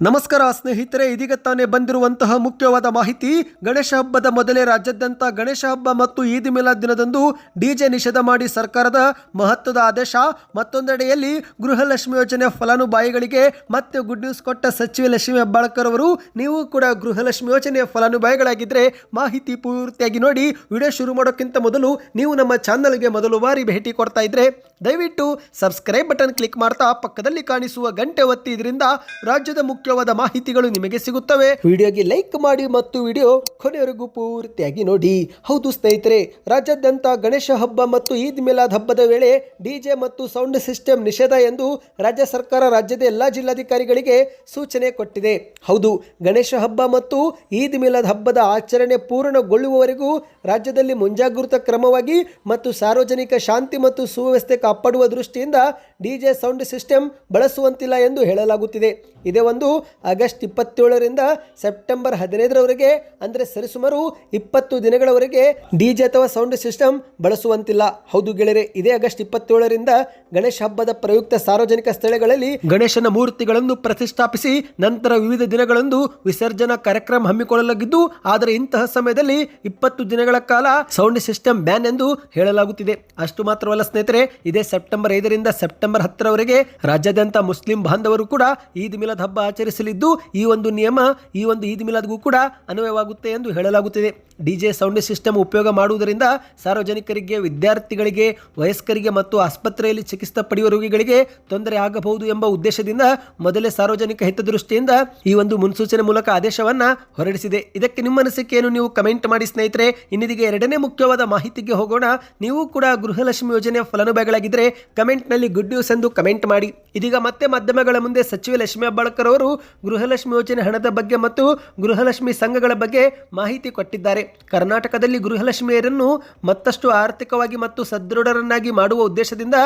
ನಮಸ್ಕಾರ ಸ್ನೇಹಿತರೆ, ಇದೀಗ ತಾನೇ ಬಂದಿರುವಂತಹ ಮುಖ್ಯವಾದ ಮಾಹಿತಿ. ಗಣೇಶ ಹಬ್ಬದ ಮೊದಲೇ ರಾಜ್ಯಾದ್ಯಂತ ಗಣೇಶ ಹಬ್ಬ ಮತ್ತು ಈದ್ ಮಿಲಾದ್ ದಿನದಂದು ಡಿಜೆ ನಿಷೇಧ ಮಾಡಿ ಸರ್ಕಾರದ ಮಹತ್ವದ ಆದೇಶ. ಮತ್ತೊಂದೆಡೆಯಲ್ಲಿ ಗೃಹಲಕ್ಷ್ಮಿ ಯೋಜನೆ ಫಲಾನುಭವಿಗಳಿಗೆ ಮತ್ತೆ ಗುಡ್ ನ್ಯೂಸ್ ಕೊಟ್ಟ ಸಚಿವೆ ಲಕ್ಷ್ಮಿ ಹೆಬ್ಬಾಳ್ಕರ್ ಅವರು, ನೀವು ಕೂಡ ಗೃಹಲಕ್ಷ್ಮಿ ಯೋಜನೆಯ ಫಲಾನುಭವಿಗಳಾಗಿದ್ದರೆ ಮಾಹಿತಿ ಪೂರ್ತಿಯಾಗಿ ನೋಡಿ, ವಿಡಿಯೋ ಶುರು ಮಾಡೋಕ್ಕಿಂತ ಮೊದಲು ನೀವು ನಮ್ಮ ಚಾನಲ್ಗೆ ಮೊದಲು ಬಾರಿ ಭೇಟಿ ಕೊಡ್ತಾ ಇದ್ರೆ, ದಯವಿಟ್ಟು ಸಬ್ಸ್ಕ್ರೈಬ್ ಬಟನ್ ಕ್ಲಿಕ್ ಮಾಡ್ತಾ ಪಕ್ಕದಲ್ಲಿ ಕಾಣಿಸುವ ಗಂಟೆ ಒತ್ತಿ ಇದರಿಂದ ರಾಜ್ಯದ ಮುಖ್ಯವಾದ ಮಾಹಿತಿಗಳು ನಿಮಗೆ ಸಿಗುತ್ತವೆ. ವಿಡಿಯೋಗೆ ಲೈಕ್ ಮಾಡಿ ಮತ್ತು ವಿಡಿಯೋ ಕೊನೆಯವರೆಗೂ ಪೂರ್ತಿಯಾಗಿ ನೋಡಿ. ಹೌದು ಸ್ನೇಹಿತರೆ, ರಾಜ್ಯಾದ್ಯಂತ ಗಣೇಶ ಹಬ್ಬ ಮತ್ತು ಈದ್ ಮಿಲಾದ್ ಹಬ್ಬದ ವೇಳೆ ಡಿಜೆ ಮತ್ತು ಸೌಂಡ್ ಸಿಸ್ಟಮ್ ನಿಷೇಧ ಎಂದು ರಾಜ್ಯ ಸರ್ಕಾರ ರಾಜ್ಯದ ಎಲ್ಲಾ ಜಿಲ್ಲಾಧಿಕಾರಿಗಳಿಗೆ ಸೂಚನೆ ಕೊಟ್ಟಿದೆ. ಹೌದು, ಗಣೇಶ ಹಬ್ಬ ಮತ್ತು ಈದ್ ಮಿಲಾದ್ ಹಬ್ಬದ ಆಚರಣೆ ಪೂರ್ಣಗೊಳ್ಳುವವರೆಗೂ ರಾಜ್ಯದಲ್ಲಿ ಮುಂಜಾಗೃತ ಕ್ರಮವಾಗಿ ಮತ್ತು ಸಾರ್ವಜನಿಕ ಶಾಂತಿ ಮತ್ತು ಸುವ್ಯವಸ್ಥೆ ಕಾಪಾಡುವ ದೃಷ್ಟಿಯಿಂದ ಡಿಜೆ ಸೌಂಡ್ ಸಿಸ್ಟಮ್ ಬಳಸುವಂತಿಲ್ಲ ಎಂದು ಹೇಳಲಾಗುತ್ತಿದೆ. ಇದೇ ಒಂದು ಆಗಸ್ಟ್ ಇಪ್ಪತ್ತೇಳರಿಂದ ಸೆಪ್ಟೆಂಬರ್ ಹದಿನೈದರವರೆಗೆ, ಅಂದರೆ ಸರಿಸುಮಾರು ಇಪ್ಪತ್ತು ದಿನಗಳವರೆಗೆ ಡಿಜೆ ಅಥವಾ ಸೌಂಡ್ ಸಿಸ್ಟಮ್ ಬಳಸುವಂತಿಲ್ಲ. ಹೌದು ಗೆಳೆಯರೆ, ಇದೇ ಆಗಸ್ಟ್ ಇಪ್ಪತ್ತೇಳರಿಂದ ಗಣೇಶ ಹಬ್ಬದ ಪ್ರಯುಕ್ತ ಸಾರ್ವಜನಿಕ ಸ್ಥಳಗಳಲ್ಲಿ ಗಣೇಶನ ಮೂರ್ತಿಗಳನ್ನು ಪ್ರತಿಷ್ಠಾಪಿಸಿ, ನಂತರ ವಿವಿಧ ದಿನಗಳಂದು ವಿಸರ್ಜನಾ ಕಾರ್ಯಕ್ರಮ ಹಮ್ಮಿಕೊಳ್ಳಲಾಗಿದ್ದು, ಆದರೆ ಇಂತಹ ಸಮಯದಲ್ಲಿ ಇಪ್ಪತ್ತು ದಿನಗಳ ಕಾಲ ಸೌಂಡ್ ಸಿಸ್ಟಮ್ ಬ್ಯಾನ್ ಎಂದು ಹೇಳಲಾಗುತ್ತಿದೆ. ಅಷ್ಟು ಮಾತ್ರವಲ್ಲ ಸ್ನೇಹಿತರೆ, ಇದೇ ಸೆಪ್ಟೆಂಬರ್ ಐದರಿಂದ ಸೆಪ್ಟೆಂಬರ್ ಹತ್ತರವರೆಗೆ ರಾಜ್ಯಾದ್ಯಂತ ಮುಸ್ಲಿಂ ಬಾಂಧವರು ಕೂಡ ಈದ್ ಮಿಲಾದ್ ಹಬ್ಬ ಆಚರಿಸಲಿದ್ದು ಈ ಒಂದು ನಿಯಮ, ಈ ಒಂದು ಈದ್ ಮಿಲಾದ್ಗೂ ಕೂಡ ಅನ್ವಯವಾಗುತ್ತೆ ಎಂದು ಹೇಳಲಾಗುತ್ತಿದೆ. ಡಿಜೆ ಸೌಂಡ್ ಸಿಸ್ಟಮ್ ಉಪಯೋಗ ಮಾಡುವುದರಿಂದ ಸಾರ್ವಜನಿಕರಿಗೆ, ವಿದ್ಯಾರ್ಥಿಗಳಿಗೆ, ವಯಸ್ಕರಿಗೆ ಮತ್ತು ಆಸ್ಪತ್ರೆಯಲ್ಲಿ ಚಿಕಿತ್ಸೆ ಪಡೆಯುವ ರೋಗಿಗಳಿಗೆ ತೊಂದರೆ ಆಗಬಹುದು ಎಂಬ ಉದ್ದೇಶದಿಂದ ಮೊದಲೇ ಸಾರ್ವಜನಿಕ ಹಿತದೃಷ್ಟಿಯಿಂದ ಈ ಒಂದು ಮುನ್ಸೂಚನೆ ಮೂಲಕ ಆದೇಶವನ್ನ ಹೊರಡಿಸಿದೆ. ಇದಕ್ಕೆ ನಿಮ್ಮ ಅನಿಸಿಕೆಯನ್ನು ನೀವು ಕಮೆಂಟ್ ಮಾಡಿ ಸ್ನೇಹಿತರೆ. ಇನ್ನಿದಿಗೆ ಎರಡನೇ ಮುಖ್ಯವಾದ ಮಾಹಿತಿಗೆ ಹೋಗೋಣ. ನೀವು ಕೂಡ ಗೃಹಲಕ್ಷ್ಮಿ ಯೋಜನೆಯ ಫಲಾನುಭವಿಗಳಾಗಿದ್ದರೆ ಕಮೆಂಟ್ನಲ್ಲಿ ಗುಡ್ ನ್ಯೂಸ್ ಎಂದು ಕಮೆಂಟ್ ಮಾಡಿ. ಇದೀಗ ಮತ್ತೆ ಮಾಧ್ಯಮಗಳ ಮುಂದೆ ಸಚಿವೆ ಲಕ್ಷ್ಮಿ ಹೆಬ್ಬಾಳ್ಕರ್ ಅವರು ಗೃಹಲಕ್ಷ್ಮಿ ಯೋಜನೆ ಹಣದ ಬಗ್ಗೆ ಮತ್ತು ಗೃಹಲಕ್ಷ್ಮಿ ಸಂಘಗಳ ಬಗ್ಗೆ ಮಾಹಿತಿ ಕೊಟ್ಟಿದ್ದಾರೆ. ಕರ್ನಾಟಕದಲ್ಲಿ ಗೃಹಲಕ್ಷ್ಮಿಯರನ್ನು ಮತ್ತಷ್ಟು ಆರ್ಥಿಕವಾಗಿ ಮತ್ತು ಸದೃಢರನ್ನಾಗಿ ಮಾಡುವ ಉದ್ದೇಶದಿಂದ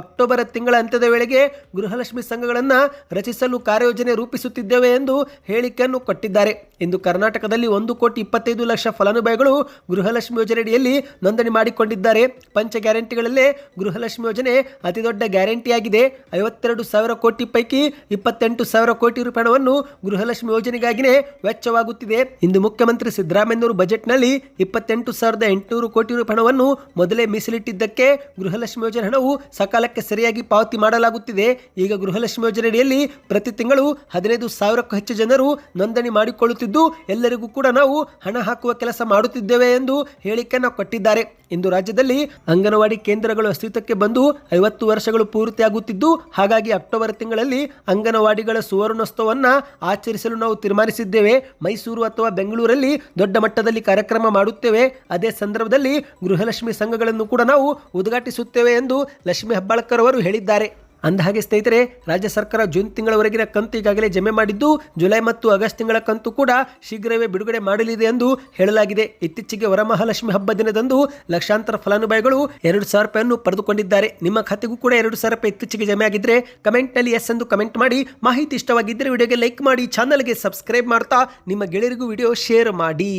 ಅಕ್ಟೋಬರ್ ತಿಂಗಳ ಅಂತ್ಯದ ವೇಳೆಗೆ ಗೃಹಲಕ್ಷ್ಮಿ ಸಂಘಗಳನ್ನು ರಚಿಸಲು ಕಾರ್ಯಯೋಜನೆ ರೂಪಿಸುತ್ತಿದ್ದೇವೆ ಎಂದು ಹೇಳಿಕೆಯನ್ನು ಕೊಟ್ಟಿದ್ದಾರೆ. ಇಂದು ಕರ್ನಾಟಕದಲ್ಲಿ ಒಂದು ಕೋಟಿ ಇಪ್ಪತ್ತೈದು ಲಕ್ಷ ಫಲಾನುಭವಿಗಳು ಗೃಹಲಕ್ಷ್ಮಿ ಯೋಜನೆಯಡಿಯಲ್ಲಿ ನೋಂದಣಿ ಮಾಡಿಕೊಂಡಿದ್ದಾರೆ. ಪಂಚ ಗ್ಯಾರಂಟಿಗಳಲ್ಲೇ ಗೃಹಲಕ್ಷ್ಮಿ ಯೋಜನೆ ಅತಿ ದೊಡ್ಡ ಗ್ಯಾರಂಟಿಯಾಗಿದೆ. ಐವತ್ತೆರಡು ಸಾವಿರ ಕೋಟಿ ಪೈಕಿ ಇಪ್ಪತ್ತೆಂಟು ಸಾವಿರ ಕೋಟಿ ರೂಪಾಯಿ ಹಣವನ್ನು ಗೃಹಲಕ್ಷ್ಮಿ ಯೋಜನೆಗಾಗಿನೇ ವೆಚ್ಚವಾಗುತ್ತಿದೆ. ಇಂದು ಮುಖ್ಯಮಂತ್ರಿ ಸಿದ್ದರಾಮಯ್ಯನವರು ಬಜೆಟ್ನಲ್ಲಿ ಇಪ್ಪತ್ತೆಂಟು ಸಾವಿರದ ಎಂಟುನೂರು ಕೋಟಿ ರೂಪಾಯಿ ಹಣವನ್ನು ಮೊದಲೇ ಮೀಸಲಿಟ್ಟಿದ್ದಕ್ಕೆ ಗೃಹಲಕ್ಷ್ಮಿ ಯೋಜನೆ ಹಣವು ಸಕಾಲಕ್ಕೆ ಸರಿಯಾಗಿ ಪಾವತಿ ಮಾಡಲಾಗುತ್ತಿದೆ. ಈಗ ಗೃಹಲಕ್ಷ್ಮಿ ಯೋಜನೆಯಡಿಯಲ್ಲಿ ಪ್ರತಿ ತಿಂಗಳು ಹದಿನೈದು ಸಾವಿರಕ್ಕೂ ಹೆಚ್ಚು ಜನರು ನೋಂದಣಿ ಮಾಡಿಕೊಳ್ಳುತ್ತಿದ್ದು, ಎಲ್ಲರಿಗೂ ಕೂಡ ನಾವು ಹಣ ಹಾಕುವ ಕೆಲಸ ಮಾಡುತ್ತಿದ್ದೇವೆ ಎಂದು ಹೇಳಿಕೆಯನ್ನು ಕೊಟ್ಟಿದ್ದಾರೆ. ಇಂದು ರಾಜ್ಯದಲ್ಲಿ ಅಂಗನವಾಡಿ ಕೇಂದ್ರಗಳು ಅಸ್ತಿತ್ವಕ್ಕೆ ಬಂದು ಐವತ್ತು ವರ್ಷಗಳು ಪೂರ್ತಿಯಾಗುತ್ತಿದ್ದು, ಹಾಗಾಗಿ ಅಕ್ಟೋಬರ್ ತಿಂಗಳಲ್ಲಿ ಅಂಗನವಾಡಿಗಳ ಸುವರ್ಣೋತ್ಸವವನ್ನು ಆಚರಿಸಲು ನಾವು ತೀರ್ಮಾನಿಸಿದ್ದೇವೆ. ಮೈಸೂರು ಅಥವಾ ಬೆಂಗಳೂರಲ್ಲಿ ದೊಡ್ಡ ಮಟ್ಟದಲ್ಲಿ ಕಾರ್ಯಕ್ರಮ ಮಾಡುತ್ತೇವೆ. ಅದೇ ಸಂದರ್ಭದಲ್ಲಿ ಗೃಹಲಕ್ಷ್ಮಿ ಸಂಘಗಳನ್ನು ಕೂಡ ನಾವು ಉದ್ಘಾಟಿಸುತ್ತೇವೆ ಎಂದು ಲಕ್ಷ್ಮಿ ಹೆಬ್ಬಾಳ್ಕರ್ ಅವರು ಹೇಳಿದ್ದಾರೆ. ಅಂದಹಾಗೆ ಸ್ನೇಹಿತರೆ, ರಾಜ್ಯ ಸರ್ಕಾರ ಜೂನ್ ತಿಂಗಳವರೆಗಿನ ಕಂತು ಈಗಾಗಲೇ ಜಮೆ ಮಾಡಿದ್ದು, ಜುಲೈ ಮತ್ತು ಆಗಸ್ಟ್ ತಿಂಗಳ ಕಂತು ಕೂಡ ಶೀಘ್ರವೇ ಬಿಡುಗಡೆ ಮಾಡಲಿದೆ ಎಂದು ಹೇಳಲಾಗಿದೆ. ಇತ್ತೀಚೆಗೆ ವರಮಹಾಲಕ್ಷ್ಮಿ ಹಬ್ಬ ದಿನದಂದು ಲಕ್ಷಾಂತರ ಫಲಾನುಭವಿಗಳು ಎರಡು ಸಾವಿರ ರೂಪಾಯಿಯನ್ನು ಪಡೆದುಕೊಂಡಿದ್ದಾರೆ. ನಿಮ್ಮ ಖಾತೆಗೂ ಕೂಡ ಎರಡು ಸಾವಿರ ರೂಪಾಯಿ ಇತ್ತೀಚೆಗೆ ಜಮೆ ಆಗಿದ್ರೆ ಕಮೆಂಟ್ನಲ್ಲಿ ಎಸ್ ಎಂದು ಕಮೆಂಟ್ ಮಾಡಿ. ಮಾಹಿತಿ ಇಷ್ಟವಾಗಿದ್ದರೆ ವಿಡಿಯೋಗೆ ಲೈಕ್ ಮಾಡಿ, ಚಾನಲ್ಗೆ ಸಬ್ಸ್ಕ್ರೈಬ್ ಮಾಡ್ತಾ ನಿಮ್ಮ ಗೆಳೆಯರಿಗೂ ವಿಡಿಯೋ ಶೇರ್ ಮಾಡಿ.